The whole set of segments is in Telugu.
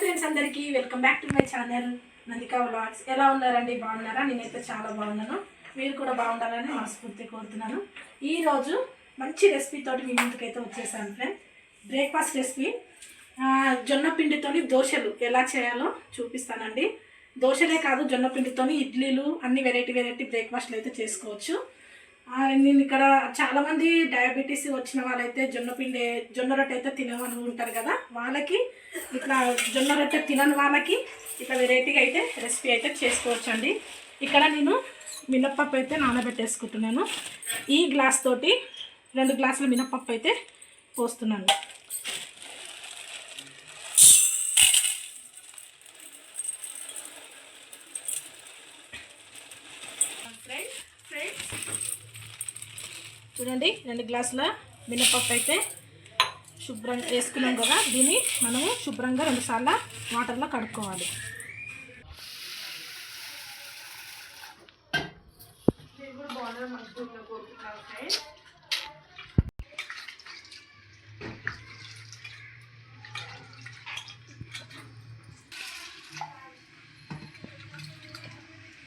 ఫ్రెండ్స్ అందరికీ welcome back to my channel Nandika vlogs ఎలా ఉన్నారండి? బాగున్నారా? నేనైతే చాలా బాగున్నాను. మీరు కూడా బాగుండాలని మనస్ఫూర్తి కోరుతున్నాను. ఈరోజు మంచి రెసిపీతో తోటి మీ ముందుకైతే వచ్చేసాను ఫ్రెండ్ బ్రేక్ఫాస్ట్ రెసిపీ జొన్న పిండితోని దోశలు ఎలా చేయాలో చూపిస్తానండి. దోశలే కాదు జొన్న పిండితోని ఇడ్లీలు అన్ని వెరైటీ వెరైటీ బ్రేక్ఫాస్ట్లు అయితే చేసుకోవచ్చు. నేను ఇక్కడ చాలామంది డయాబెటీస్ వచ్చిన వాళ్ళైతే జొన్న పిండి జొన్న రొట్టె అయితే తినమని ఉంటారు కదా వాళ్ళకి ఇట్లా జొన్న రొట్టె తినని వాళ్ళకి ఇట్లా వెరైటీగా అయితే రెసిపీ అయితే చేసుకోవచ్చండి. ఇక్కడ నేను మినప్పప్పు అయితే నానబెట్టేసుకుంటున్నాను. ఈ గ్లాస్ తోటి రెండు గ్లాసుల మినప్పప్పు అయితే పోస్తున్నాను. చూడండి రెండు గ్లాసుల మినపప్పు అయితే శుభ్రంగా వేసుకున్నాం కదా. దీన్ని మనము శుభ్రంగా రెండుసార్లు వాటర్లో కడుక్కోవాలి.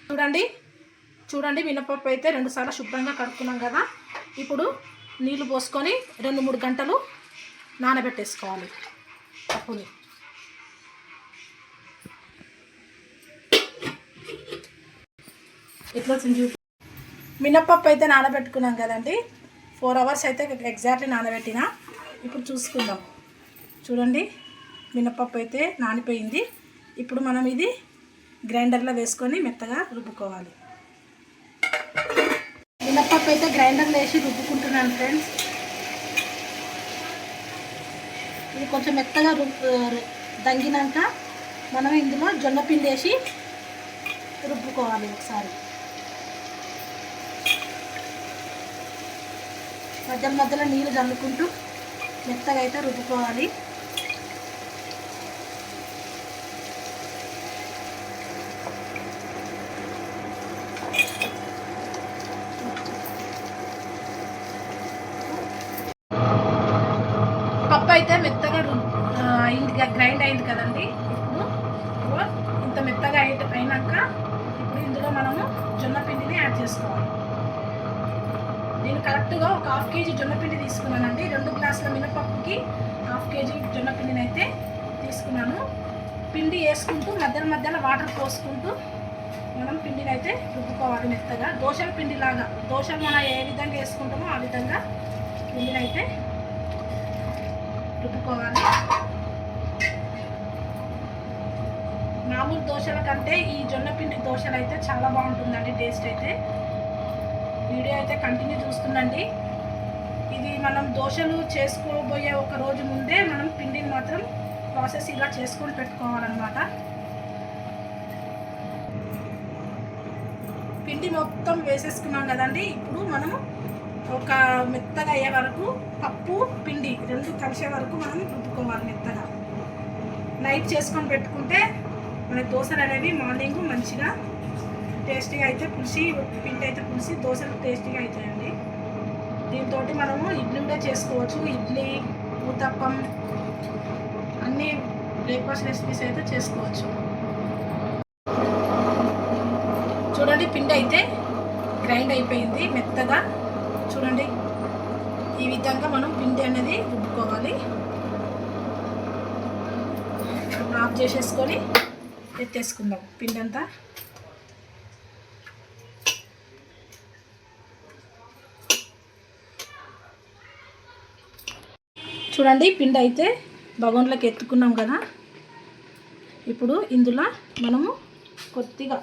చూడండి చూడండి మినపప్పు అయితే రెండు సార్లు శుభ్రంగా కడుక్కున్నాం కదా. ఇప్పుడు నీళ్ళు పోసుకొని రెండు మూడు గంటలు నానబెట్టేసుకోవాలి పప్పుని. ఎట్లా చూ మినప్పప్పు అయితే నానబెట్టుకున్నాం కదండి. ఫోర్ అవర్స్ అయితే ఎగ్జాక్ట్లీ నానబెట్టిన. ఇప్పుడు చూసుకుందాం. చూడండి మినపప్పు అయితే నానిపోయింది. ఇప్పుడు మనం ఇది గ్రైండర్లో వేసుకొని మెత్తగా రుబ్బుకోవాలి. అయితే గ్రైండర్లో వేసి రుబ్బుకుంటున్నాను ఫ్రెండ్స్. ఇది కొంచెం మెత్తగా రుబ్బు దంగినాక మనం ఇందులో జొన్న పిండి వేసి రుబ్బుకోవాలి ఒకసారి. మధ్య మధ్యలో నీళ్ళు చల్లుకుంటూ మెత్తగా అయితే రుబ్బుకోవాలి. అయితే మెత్తగా అయింది గ్రైండ్ అయింది కదండి. ఇప్పుడు ఇంత మెత్తగా అయి అయినాక ఇప్పుడు ఇందులో మనము జొన్న పిండిని యాడ్ చేసుకోవాలి. నేను కరెక్ట్గా ఒక హాఫ్ కేజీ జొన్న పిండి తీసుకున్నానండి. రెండు గ్లాసుల మినపప్పుకి హాఫ్ కేజీ జొన్న పిండిని అయితే తీసుకున్నాను. పిండి వేసుకుంటూ మధ్యలో మధ్యలో వాటర్ పోసుకుంటూ మనం పిండిని అయితే రుబ్బుకోవాలి మెత్తగా. దోశల పిండి లాగా దోశలు మనం ఏ విధంగా వేసుకుంటామో ఆ విధంగా పిండిని అయితే రుబ్బుకోవాలి. మామూలు దోశల కంటే ఈ జొన్న పిండి దోశలు అయితే చాలా బాగుంటుందండి టేస్ట్ అయితే. వీడియో అయితే కంటిన్యూ చూస్తుందండి ఇది మనం దోశలు చేసుకోబోయే ఒక రోజు ముందే మనం పిండిని మాత్రం ప్రాసెస్ ఇలా చేసుకొని పెట్టుకోవాలన్నమాట. పిండి మొత్తం వేసేసుకున్నాం కదండి ఇప్పుడు మనము ఒక మెత్తగా అయ్యే వరకు పప్పు పిండి రెండు కలిసే వరకు మనం రుబ్బుకోవాలి మెత్తగా. నైట్ చేసుకొని పెట్టుకుంటే మన దోశలు అనేవి మార్నింగ్ మంచిగా టేస్టీగా అయితే పులిసి పిండి అయితే పులిసి దోశలు టేస్టీగా అవుతాయండి. దీంతో మనము ఇడ్లీ కూడా చేసుకోవచ్చు. ఇడ్లీ ఊతప్పం అన్ని బ్రేక్ఫాస్ట్ రెసిపీస్ అయితే చేసుకోవచ్చు. చూడండి పిండి అయితే గ్రైండ్ అయిపోయింది మెత్తగా. చూడండి. ఈ విధంగా మనం పిండి అనేది రుబ్బుకోవాలి. ఆఫ్ చేసేసుకొని ఎత్తేసుకుందాం పిండి అంతా చూడండి పిండి అయితే బగోన్లోకి ఎత్తుకున్నాం కదా. ఇప్పుడు ఇందులో మనము కొద్దిగా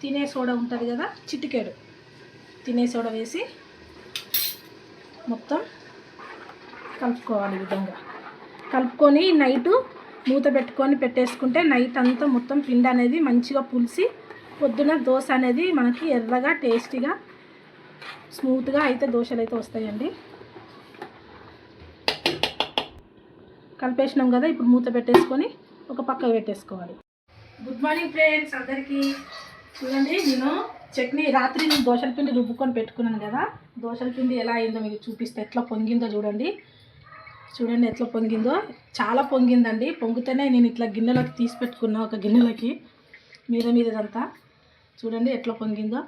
తినే సోడా ఉంటుంది కదా చిటికేడు. తినే సోడా వేసి మొత్తం కలుపుకోవాలి ఈ విధంగా. కలుపుకొని నైటు మూత పెట్టుకొని పెట్టేసుకుంటే నైట్ అంతా మొత్తం పిండి అనేది మంచిగా పులిసి పొద్దున దోశ అనేది మనకి ఎర్రగా టేస్టీగా స్మూత్గా అయితే దోశలు అయితే వస్తాయండి. కలిపేసినాం కదా ఇప్పుడు మూత పెట్టేసుకొని ఒక పక్క పెట్టేసుకోవాలి. గుడ్ మార్నింగ్ ఫ్రెండ్స్ అందరికీ. చూడండి నేను చట్నీ రాత్రి నేను దోశల పిండి రుబ్బుకొని పెట్టుకున్నాను కదా. దోశల పిండి ఎలా అయిందో మీకు చూపిస్తే ఎట్లా పొంగిందో చూడండి. చూడండి ఎట్లా పొంగిందో. చాలా పొంగిందండి. పొంగితేనే నేను ఇట్లా గిన్నెలోకి తీసి పెట్టుకున్నా ఒక గిన్నెలోకి. మీద మీదదంతా చూడండి ఎట్లా పొంగిందో.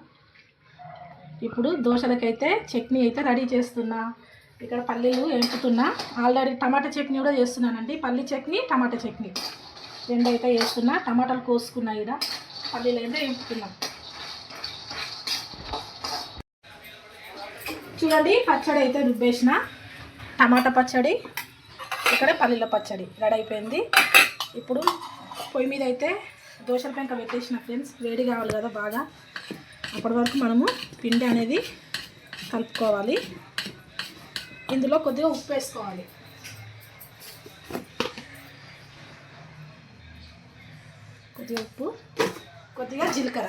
ఇప్పుడు దోశలకైతే చట్నీ అయితే రెడీ చేస్తున్నా. ఇక్కడ పల్లీలు ఎంపుతున్నా ఆల్రెడీ టమాటా చట్నీ కూడా చేస్తున్నానండి. పల్లి చట్నీ టమాటా చట్నీ. రెండు అయితే వేస్తున్నా. టమాటాలు కోసుకున్నా ఇక్కడ పల్లీలు అయితే ఎంపుతున్నాం చూడండి పచ్చడి అయితే రుబ్బేసిన. టమాటా పచ్చడి ఇక్కడ పల్లీల పచ్చడి రెడీ అయిపోయింది. ఇప్పుడు పొయ్యి మీద అయితే దోశల పెంక పెట్టేసిన ఫ్రెండ్స్ వేడి కావాలి కదా బాగా. అప్పటి వరకు మనము పిండి అనేది కలుపుకోవాలి. ఇందులో కొద్దిగా ఉప్పు వేసుకోవాలి. కొద్దిగా ఉప్పు కొద్దిగా జీలకర్ర.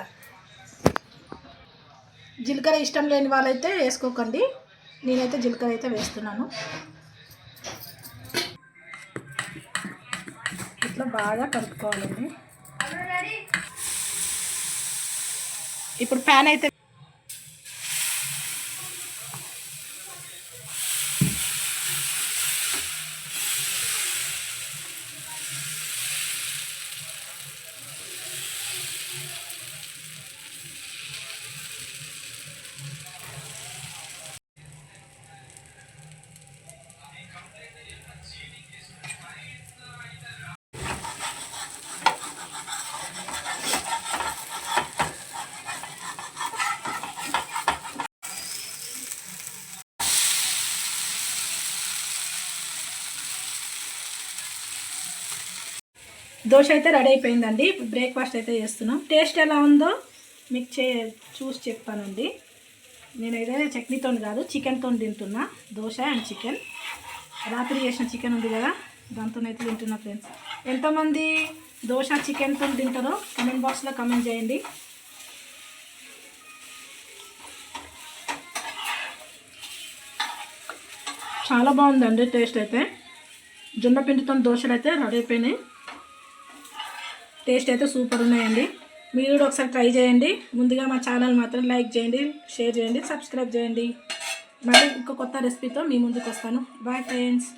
జీలకర్ర ఇష్టం లేని వాళ్ళైతే వేసుకోకండి. నేనైతే జీలకర్ర అయితే వేస్తున్నాను. ఇట్లా బాగా కలుపుకోవాలండి. ఇప్పుడు ప్యాన్ అయితే దోశ అయితే రెడీ అయిపోయిందండి. ఇప్పుడు బ్రేక్ఫాస్ట్ అయితే చేస్తున్నాం. టేస్ట్ ఎలా ఉందో మీకు చే చూసి చెప్తానండి నేనైతే చట్నీతో కాదు చికెన్తో తింటున్నా. Dosa and chicken. రాత్రి చేసిన చికెన్ ఉంది కదా దాంతో అయితే తింటున్నా ఫ్రెండ్స్ ఎంతమంది దోశ చికెన్తో తింటారో కమెంట్ బాక్స్లో కమెంట్ చేయండి. చాలా బాగుందండి టేస్ట్ అయితే. జొన్న పిండితో దోశలు అయితే రెడీ అయిపోయినాయి. టేస్ట్ అయితే సూపర్ ఉన్నాయండి. మీరు కూడా ఒకసారి ట్రై చేయండి. ముందుగా మా ఛానల్ మాత్రం లైక్ చేయండి షేర్ చేయండి సబ్స్క్రైబ్ చేయండి. మళ్ళీ ఇంకో కొత్త రెసిపీతో మీ ముందుకు వస్తాను. Bye friends